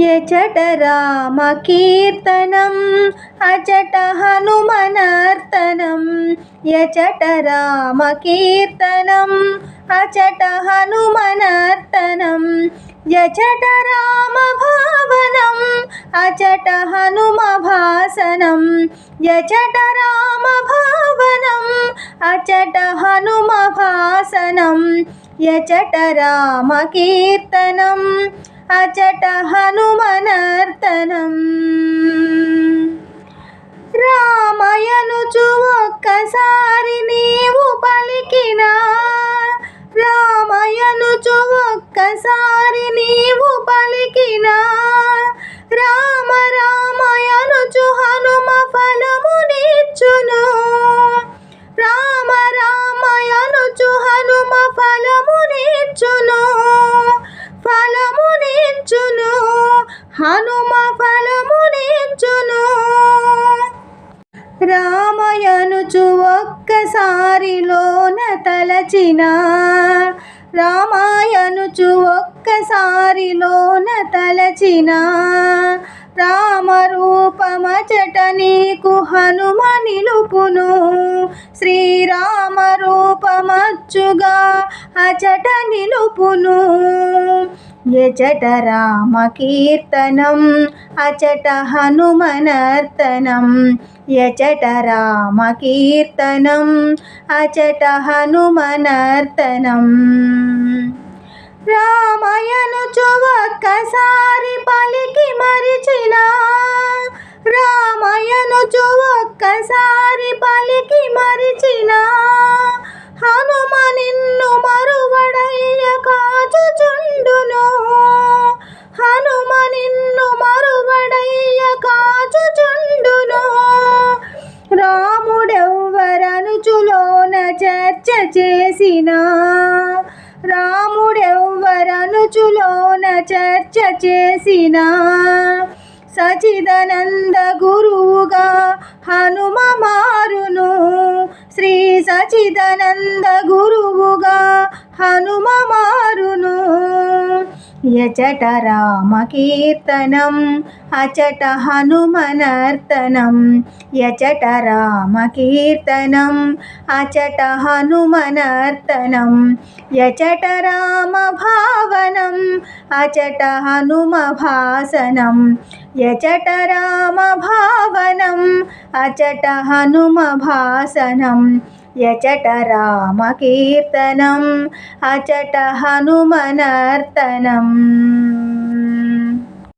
यचटरामकीर्तनम् अचट हनुमनार्तनं यचट रामकीर्तनं अचट हनुमनर्तनं यचट अचट हनुमभासनं यचट अचट हनुमभासनं यचट అచట హనుమనర్తనం. రామయనుచు ఒక్కసారి నీవు పలికిన రామయనుచు ఒక్కసారి నీవు పలికినా రామయనుచు ఒక్కసారిలోన తలచిన. రామాయనుచు ఒక్కసారిలోన తలచిన. రామరూపమచట నీకు హనుమ నిలుపును శ్రీరామ రూపమచ్చుగా అచట నిలుపును. యచట రామకీర్తనం? అచట హనుమనర్తనం. యచట రామకీర్తనం? అచట హనుమనర్తనం. రామయను ఒక్కసారి పలికి మరిచిన. రామయను ఒక్కసారి పలికి మరిచినా. చేసిన రాముడెవ్వరనుచులోన చర్చ చేసిన? సచిదనంద గురువుగా హనుమ మారును శ్రీ సచిదనంద గురువుగా హనుమ మారును यचट रामकीर्तनं अचट हनुमनर्तनं यचट रामकीर्तनम् अचट हनुमनर्तनं यचट रामभावनम् अचट हनुमभासनं यचट रामभावनम् अचट हनुमभासनं। यचट रामकीर्तनम् अचट हनुमनर्तनम्